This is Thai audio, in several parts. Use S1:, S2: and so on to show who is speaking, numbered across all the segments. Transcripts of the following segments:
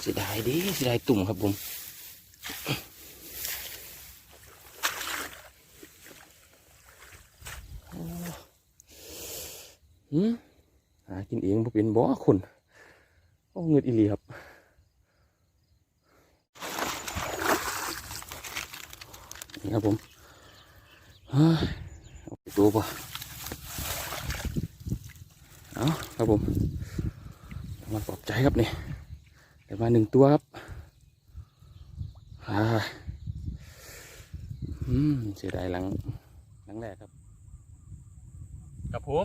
S1: เสียดายดิเสียดายตุ่มครับผมอ้หืมหากินเองบ่เป็นบ่คนโอ้เงิดอีหลีครับ นี่ครับผมเฮ้ยเอาไปดูป่ะเอาครับผมมาปลอบใจครับนี่ได้มาหนึ่ง ตัวครับอ่าอืมเสียดายหลังหลังแรกครับกับผม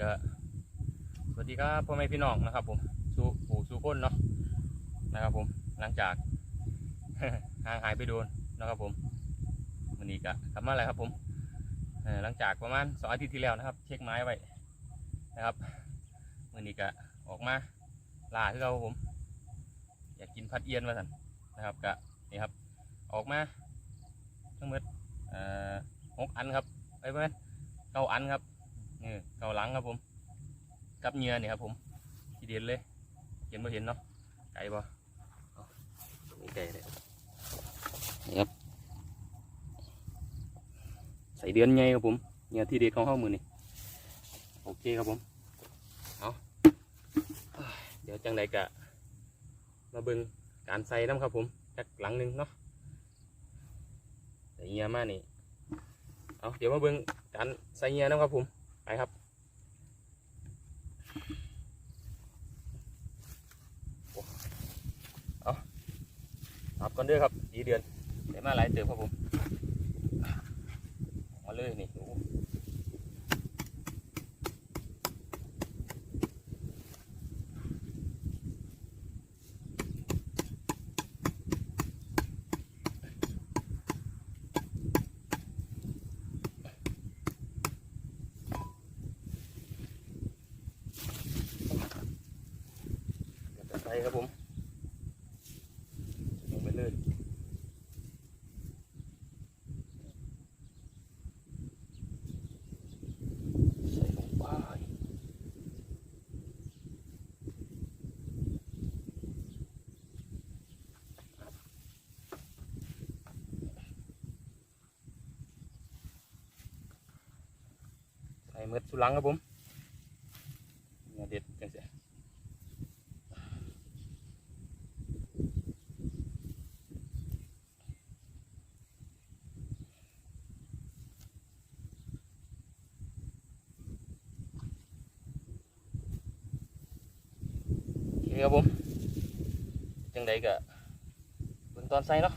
S1: ก็สวัสดีครับพ่อแม่พี่น้องนะครับผมสู่ปู่สู่คนเนาะนะครับผมหลังจากห่างหายไปโดนนะครับผมวันนี้ก็กลับมาแล้วครับผมเอ่อหลังจากประมาณสองอาทิตย์ที่แล้วนะครับ เช็คไม้ไว้นะครับวันนี้ก็ออกมาลาที่เราผม อยากกินพัดเอียนมาสันนะครับก็นี่ครับออกมาทั้งหมดเอ่อหกอันครับไปเพื่อนเก้าอันครับนี่เก้าหลังครับผม กับเหงื่อนี่ครับผมทีเด็ดเลยเห็นบ่เห็นเนาะไก่บ่นี่ไก่เลยนี่ครับใส่เดือนไงครับผมเนี่ยที่เด็ดของข้าวมือนี่โอเคครับผมเอาเดี๋ยวจังใดกะ มาเบิ่งการใส่น้ำครับผมจากหลังหนึ่งเนาะใส่เงียมานี่เอาเดี๋ยวมาเบิ่งการใส่เงียน้ำครับผมไปครับโอ้เอานับก่อนเด้อครับสีเดือนได้มาหลายเติมครับผมมาเลยนี่ดูเดี๋ยวจะใส่ครับผมลงไปเลย ใส่ลงไปใส่เมือสุลังครับผมเด็ดจังเสียครับผมจังใดก็เบิ่งตอนใส่เนาะ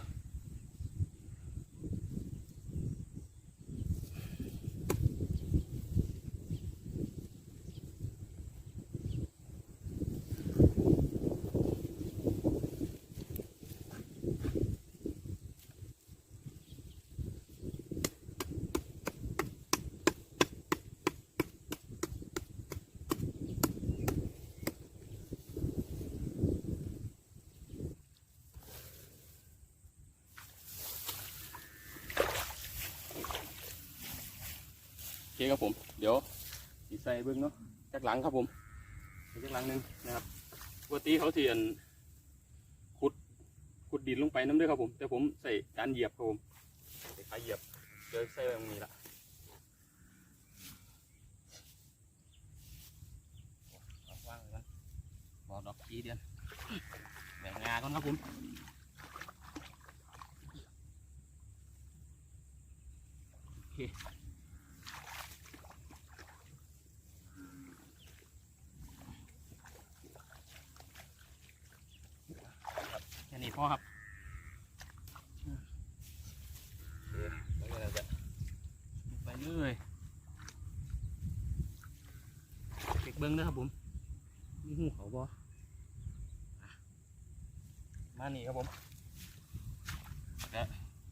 S1: เคครับผม เดี๋ยวสีใส่เบิ้งเนาะจากหลังครับผมจากหลังหนึ่งนะครับปกติเขาเทียนขุดขุดดินลงไปน้ำด้วยครับผม แต่ผมใส่การเหยียบครับผมใส่ขาเหยียบเดี๋ยวใส่ไว้ตรงนี้ละเอาวางไว้ก่อนบอกดอกจีเดือนแบ่งงาก่อนครับผมโอเค แค่นี้ พอครับโอเคแล้วก็เราจะไปเลยเก็กเบิ้งนะครับผมนี่หูเขาบอมานี่ครับผมแต่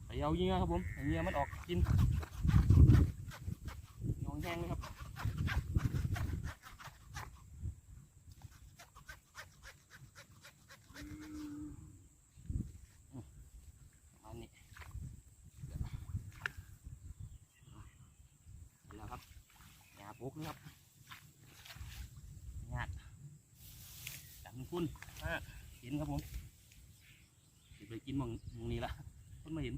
S1: ไปเอาเงี้ยครับผมเอาเงี้ยมันออกกินนอนแห้งเลยครับ อันนี้เดี๋ยวแล้วครับหยาปุ๊กนะครับหยาดจังคุณอะกินครับผมไปกินมองมองนี้ละคนมาเห็น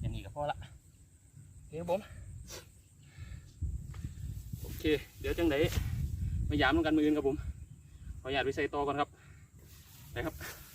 S1: อย่างนี้ก็พอละโอเคครับผมโอเค เดี๋ยวจังไดมายามกันมืออื่นครับผมขออนุญาตไปใส่ตอก่อนครับไปครับ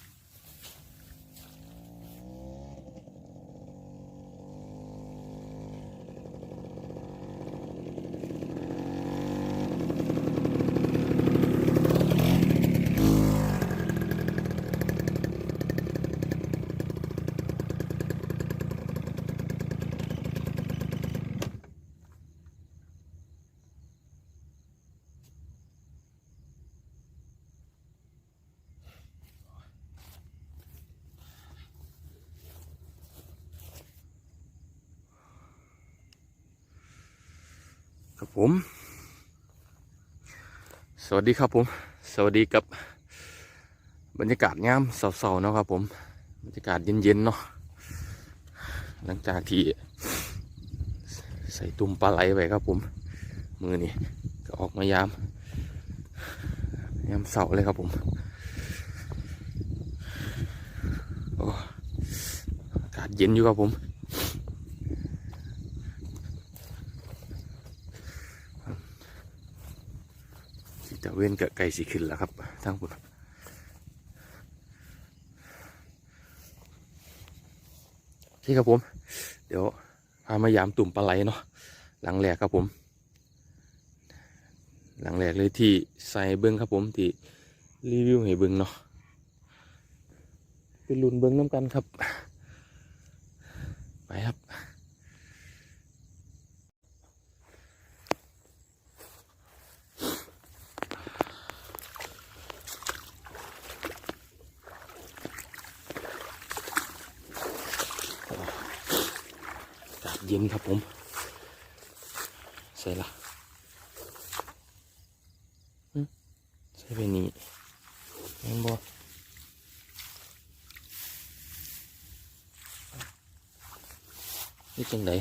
S1: ผม สวัสดีครับผม สวัสดีกับบรรยากาศงามเสาๆเนาะครับผม บรรยากาศเย็นๆเนาะ หลังจากที่ใส่ตุ่มปลาไหลไปครับผม มือนี่ก็ออกมายาม ยามเสาเลยครับผมอากาศเย็นอยู่ครับผม สีตะเว้นกับไก่สีขึ้นแล้วครับทั้งหมดที่ครับผม เดี๋ยวพามายามตุ่มปลาไหลเนาะหลังแรกครับผม หลังแรกเลยที่ใส่เบิ้งครับผมที่รีวิวให้เบิ้งเนาะเป็นลุนเบิ้งน้ำกันครับ ไปครับ อากาศ เย็นครับผม ใส่ละใส่ไปนี่แม่นบอนี่จังได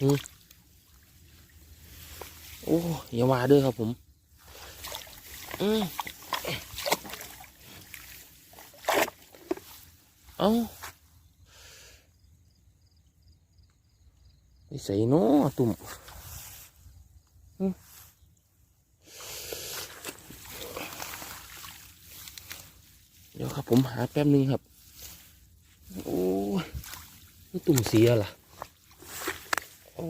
S1: หึโอ้อย่าว่าด้อครับผม อืมเอ้า สัยเนาะตุ่มเดี๋ยวครับผมหาแป๊บนึงครับ โอ้ยนี่ตุ่มเสียล่ะ โอ้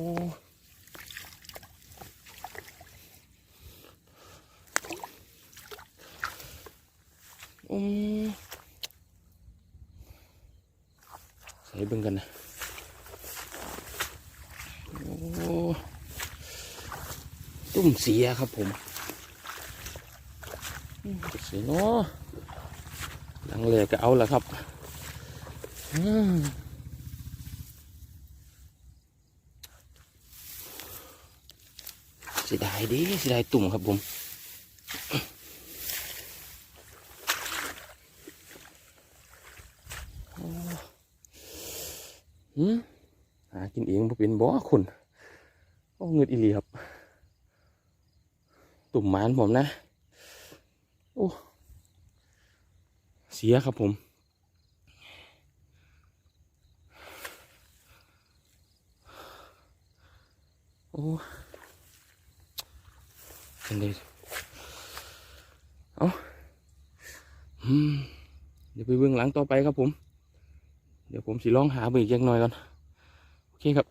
S1: อืมใส่เบิ่งกันนะ โอ้ ตุ่มเสียครับผมเสียเนาะหลังเลยก็เอาละครับเสียดายดิเสียดายตุ่มครับผมโอ้หืม หากินเองบ่เป็นบ่คนโอ้เงิ ดอีหลีครับ ตุ่มหมานผมนะ โอ้ เสียครับผมโอ้เป็นไงเอาอืมเดี๋ยวไปเบื้องหลังต่อไปครับผม เดี๋ยวผมสิลองหาเบิ่งอีกจักหน่อยก่อน โอเคครับ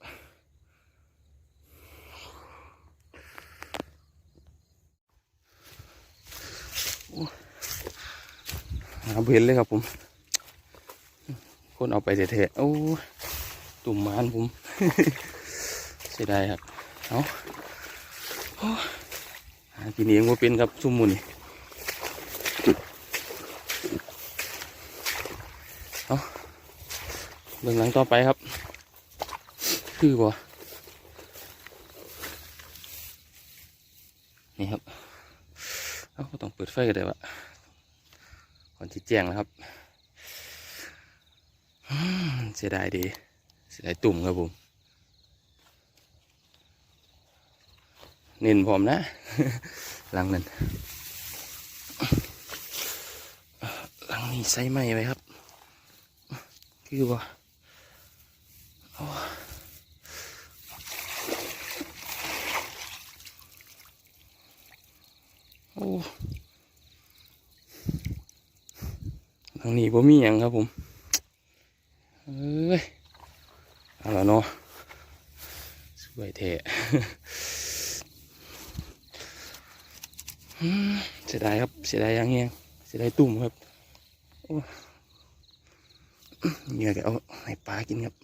S1: โอ้หา เห็นเลยครับผม คนเอาไปเทะโอ้ตุ่มมานผมเสียดายครับเอาหากินเองว่าเป็นครับซุ่มมุนเอาเบื้องหลังต่อไปครับ คือบ่นี่ครับ เอาต้องเปิดไฟกันได้วะ ก่อนที่แจ้งนะครับเสียดายดีเสียดายตุ่มครับผม เน้นพร้อมนะ หลังนั้น หลังนี้ใส่ไหมไว้ครับ คือว่าโอ้ โอ้หลังนี้ผมมีอย่างครับผมเอ้ยเอาละเนาะสวยเทะอืมเสียดายครับ เสียดายยังเงี้ยเสียดายตุ่มครับเหงื่อก็เอาให้ปลากินครับ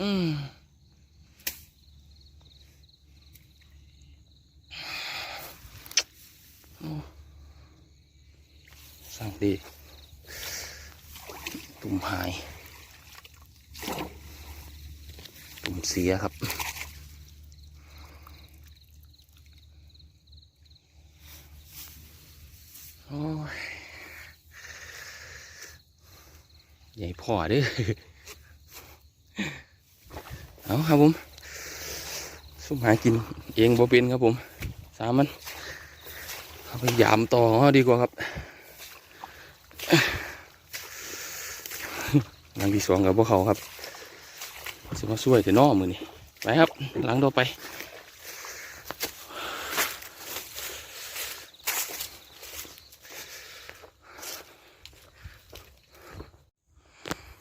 S1: อืม ดี ตุ่มหาย ตุ่มเสียครับโอ้ยใหญ่พอเด้อเอาครับผมสุ่มหากินเองบ่เป็นครับผม สามมันเอายามต่อดีกว่าครับ หลังที่สองกับพวกเขาครับจะมาช่วยแต่นอมือนี่ไปครับ หลังต่อไป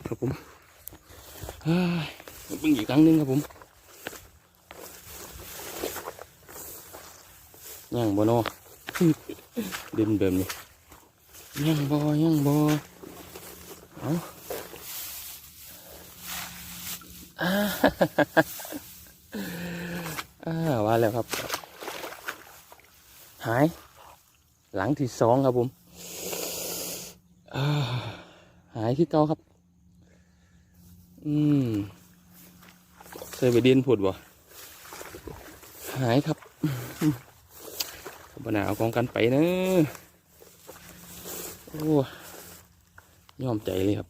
S1: ครับผมเฮ้ยเพิ่งอีกครั้งนึงครับผมย่างบ่นอเดินแบบนี้ย่างบ่ย่างบ่เอ๊า อ่า ว่าแล้วครับ หาย หลังที่สองครับผมหายที่เก่าครับ อืมเคยไปเดียนผุดบ่หายครับบนาเอากองกันไปเนอะโอ้ยอมใจเลยครับ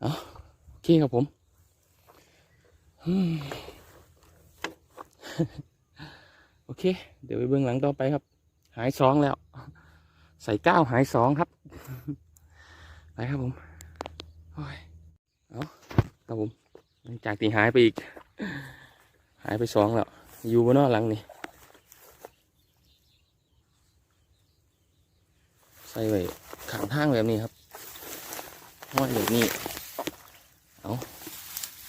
S1: เอาโอเคครับผมโอเค เดี๋ยวไปเบื้องหลังต่อไปครับ หายสองแล้ว ใส่เก้าหายสองครับไปครับผมโอ้ยเอาครับผมหลังจากที่หายไปอีก หายไปสองแล้ว อยู่บนนอกหลังนี่ใส่ไว้ ขางทางแบบนี้ครับห้อยแบบนี้ เอา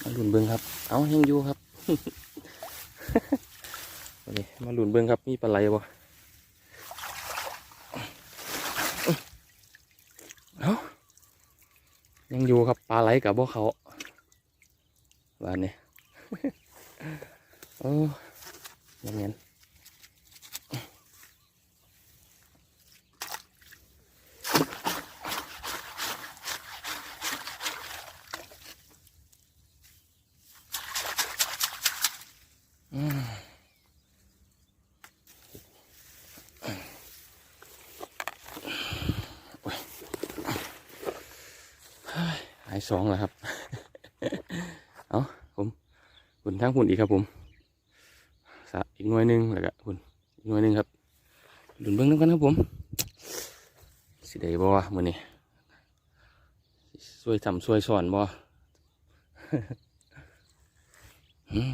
S1: มาหลุนเบิ้งครับ เอายังยูครับมาดิมาหลุนเบิ้งครับมีปลาไหลบ่เอายังอยู่ครับปลาไหลกับพวกเขาบ้านนี้โอ้ยังเงี้ยอืมโอ้ยเฮ้ยหายสองแล้วครับ เอาผมหุ่น ทั้งหุ่นอีกครับผมสะอีกหน่วยหนึ่งแล้วก็หุ่นอีกหน่วยหนึ่งครับหลุนเบิ้งน้ำกันครับผม สิได้บ่วะมื้อนี้ช่วยทำช่วยสอนบ่อืม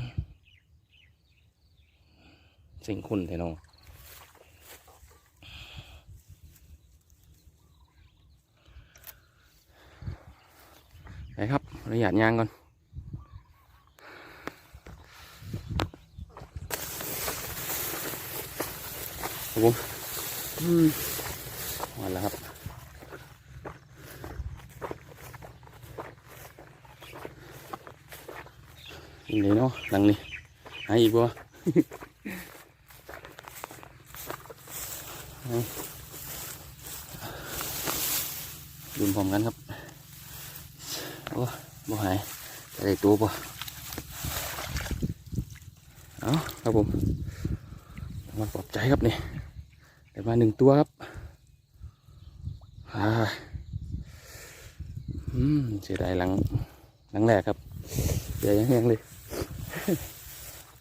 S1: สิ่งคุณแท้น้องไปครับระยะยางก่อน ครับผมมาแล้วครับนี่เลยเนาะหลังนี้หายอีกบ่เดุนพร้อมกันครับโอ้บ่หายจะได้ตัวบ่เอาครับผมมันปลอบใจครับนี่ ได้มาหนึ่งตัวครับอ่าอืมเสียดายหลังหลังแรกครับเสียยังแห้งเลย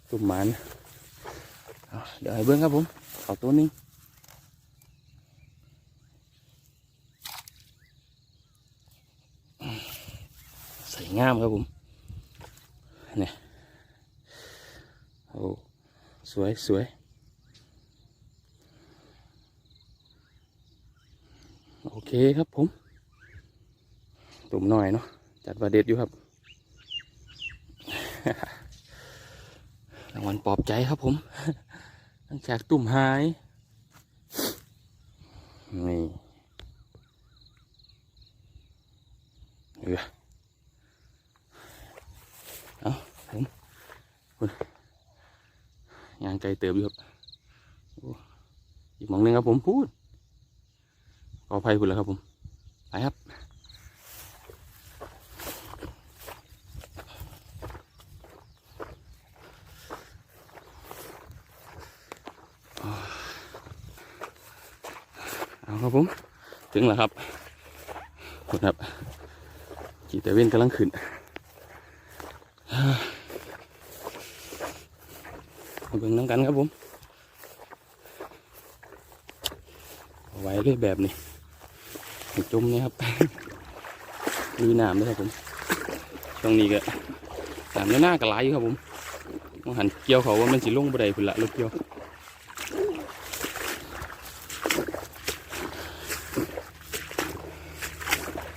S1: ตุ่มหมันเดี๋ยวให้เบิ้งครับผมเอาตัวนึงใส่งามครับผมเนี่ยโอ้สวยสวยโอ เคครับผม ตุ่มหน่อยเนาะ จัดประเด็ดอยู่ครับ รางวัลปลอบใจครับผม หลังจากตุ่มหาย นี่เออเอาผมคุณยางไกลเติบอยู่ครับอีกมองหนึงครับผมพูด ออภัยคุณแล้วครับผม ไปครับเอาครับผม ถึงแล้วครับคุณครับกีตาเว้นกำลังขึ้นมาเบิ่งน้ำกันครับผมไว้เลยแบบนี้ จุ่มนี่ครับมีน้ำด้วยครับผมช่วงนี้ก็น้ำในหน้าก็ไหลอยู่ครับผมมองหันเกี่ยวเขาว่ามันสิลงบันไดพุ่นละรถเกี่ยว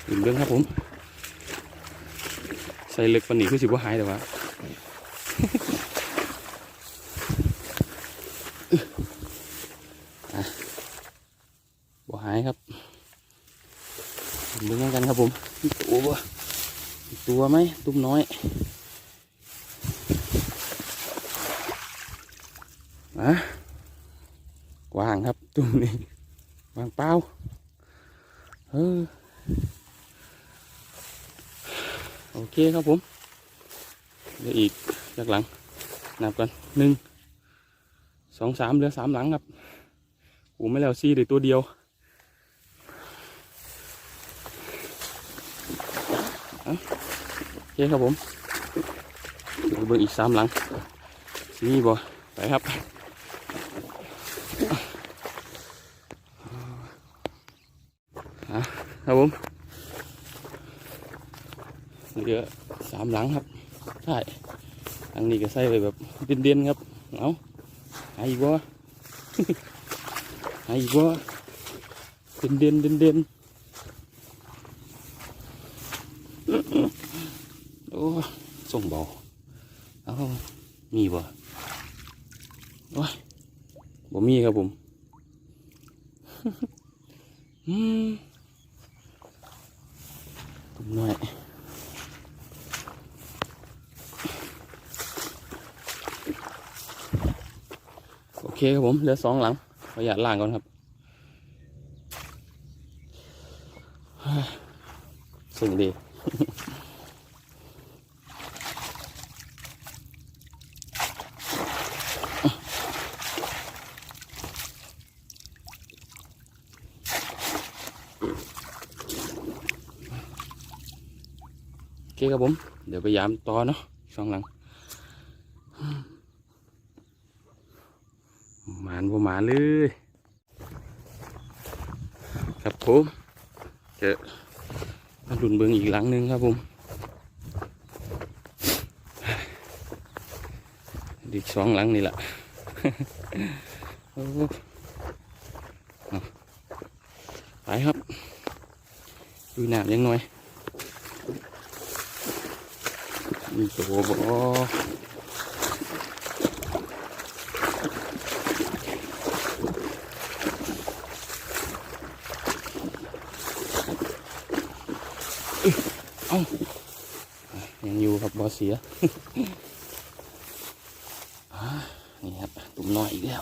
S1: ถึงเรื่องครับผม ใส่เล็กปันนี้คือสิบ่หายแต่ว่า บ่หายครับดูเหมือนกันครับผมมีตัวบ่มีตัว ไหมตุ้มน้อยอะกวางครับตุ้มนี้วางเป้าเออโอเคครับผมเดี๋ยวอีกจากหลังนับกันหนึ่งสองสามเหลือสามหลังครับอ้ไม่แล้วซี่เลยตัวเดียวเอาโอ เคครับผมเดี๋ยวเบิ่งอีกสามหลังซี่บ่ไปครับอะครับผมเหลือสามหลังครับใช่หลังนี้ก็ใส่ไปแบบเด่นๆครับเอาหาอีกบ่ไอ้วะเด่นเด่นเด่นเด่นโอ้ ส่งเบาเอามีบ่โอ้ยบ่มีครับผมอืมตุ่มน้อยโอเคครับผม เหลือสองหลังขออนุญาตล่างก่อนครับสิ่งดี ครับผม เดี๋ยวไปยามต่อเนาะช่องหลังหมานบ่หมานเลย ครับผมเจอมาดุนเบิงอีกหลังหนึ่งครับผมอีกสองหลังนี่แหละไปครับดูน้ำยังหน่อย มีตัวบ่เอ้ายังอยู่ครับบอเสียนี่ครับตุ่มน้อยอีกแล้ว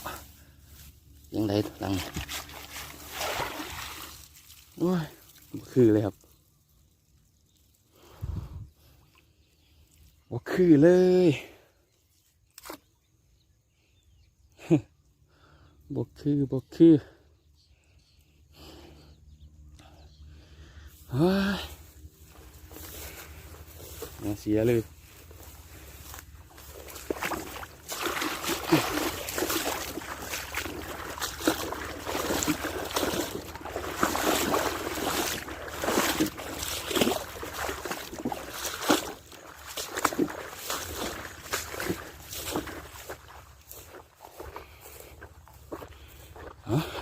S1: ยังได้หลังโอ้ยคือเลยครับ บ่คือเลยบกคือบกคือเฮ้ยน่าเสียเลย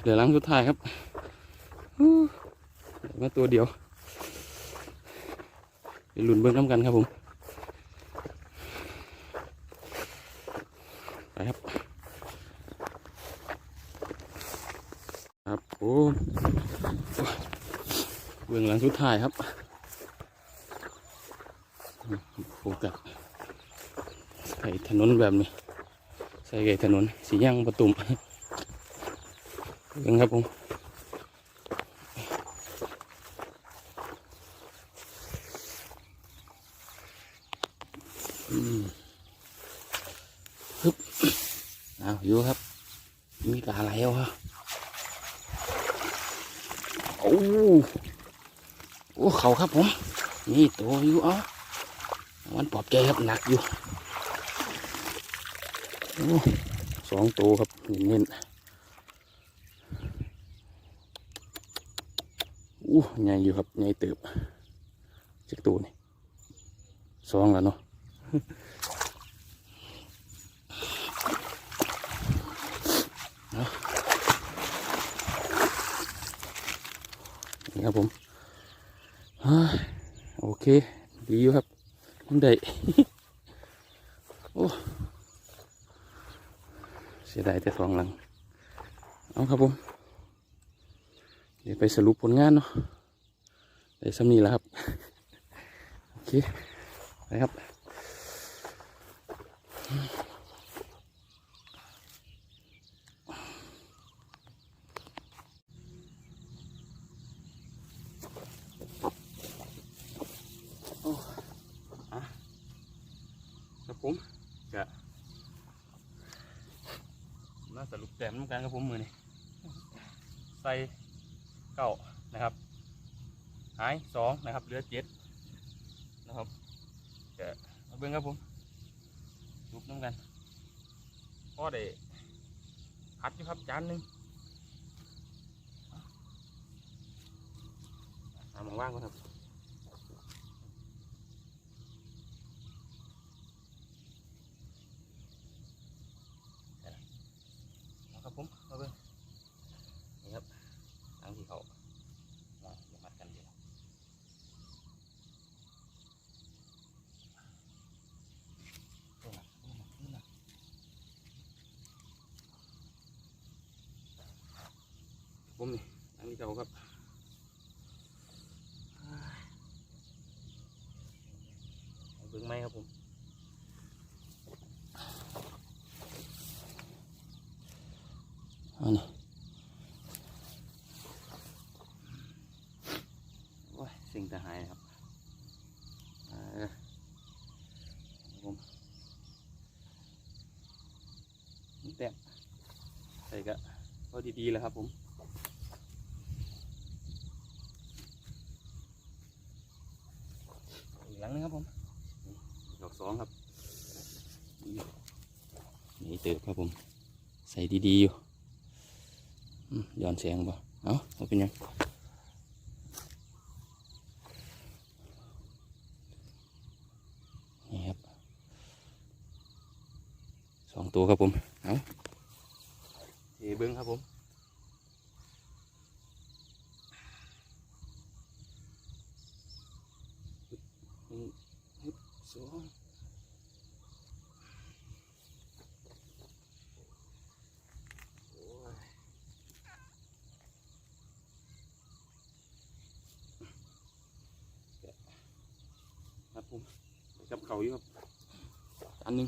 S1: เอาเดี๋ยวหลังสุดท้ายครับมาตัวเดียวไปหลุนเบิ้งน้ำกันครับผมไปครับ ครับผมเบื้องหลังสุดท้ายครับโฟกัสใส่ถนนแบบนี้ ใส่ไก่ถนนสีย่างประตุม เบิ่งครับผมอืมฮึบเอาอยู่ครับ มีปลาอะไรวะโอ้โอ้เขาครับผม นี่ตัวอยู่เอ๋อมันปลอบใจครับหนักอยู่สองตัวครับเน้นๆ อู้ใหญ่อยู่ครับใหญ่เติบจักตัวนี่สองแล้วเนาะนี่ครับผมโอเค ดีอยู่ครับยังได้โอ้เสียดายแต่สองหลัง เอาครับผม เดี๋ยวไปสรุปผลงานเนาะได้สำนีแล้วครับ โอเคไปครับโอ้อะครับผมจะมาสรุปแต้มน้ำกันครับผมมือนี่ใส่ เก้านะครับหายสองนะครับเหลือเจ็ดนะครับเดี๋ยวมาเบิ้งครับผมรูปน้ำกันพอได้พัดอยู่ครับจานหนึ่งหามองว่างก่อนครับเอาครับผมมาเบิ่งนี่ครับ ทั้งที่เขามาอย่ามัดกันเดียวตัวหนักตัวหนักตัวหนักผมนี่อันนี้เก่าครับเอาเบิ่งไหมครับผมอันนี้โอ้ยสิ่งจะหายครับเออครับผมนี่แต้มใส่กะก็ดีๆแล้วครับผมอีกหลังนึงครับผมนี่ดอกสองครับนี่นี่เติบครับผม ใส่ ดีๆอยู่ย้อนเสียงบ่เอาเอาเป็นยังนี่ครับสองตัวครับผม เอาเทเบิ้งครับผมหนึ่งฮึบสองโอ้ยครับผมไปกับเขาอยู่ครับ อันหนึ่ง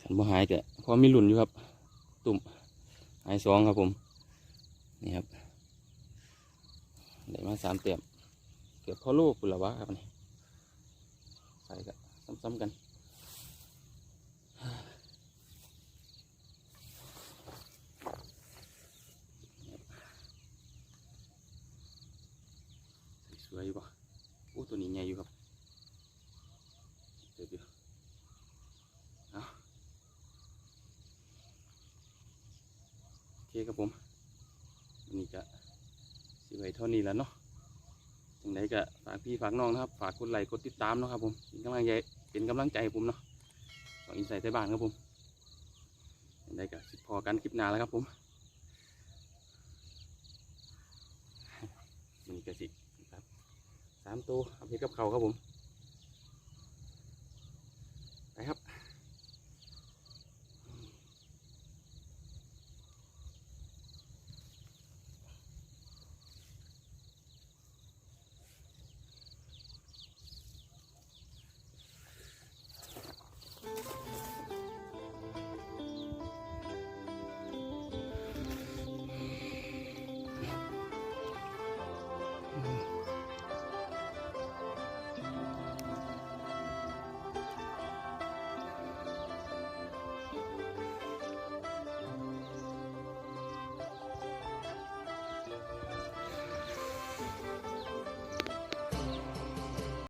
S1: ขันบ่ หายก็พอมีหลุนอยู่ครับ ตุ่มหายสองครับผม นี่ครับได้มาสามเต็มเกือบพ่อลูกปุละวะครับนี่ใส่ก็ซ้ำๆกันสวยอยู่ปะโอ้ตัวนี้ใหญ่อยู่ครับเดี๋ยวเดี๋ยวเอาโอเคครับผมนนี้ก็สิไว้เท่านี้แล้วเนาะจังไดก็ฝากพี่ฝากน้องนะครับ ฝากกดไลค์กดติดตามเนาะครับผมเป็นกำลังใจเป็นกำลังใจให้ผมเนาะของอินไซต์ใต้บ้านครับผมจังไดก็สิพอกันคลิปหน้าแล้วครับผมมันนี้ก็สิครับสามตัวเอาไปกับเขาครับผม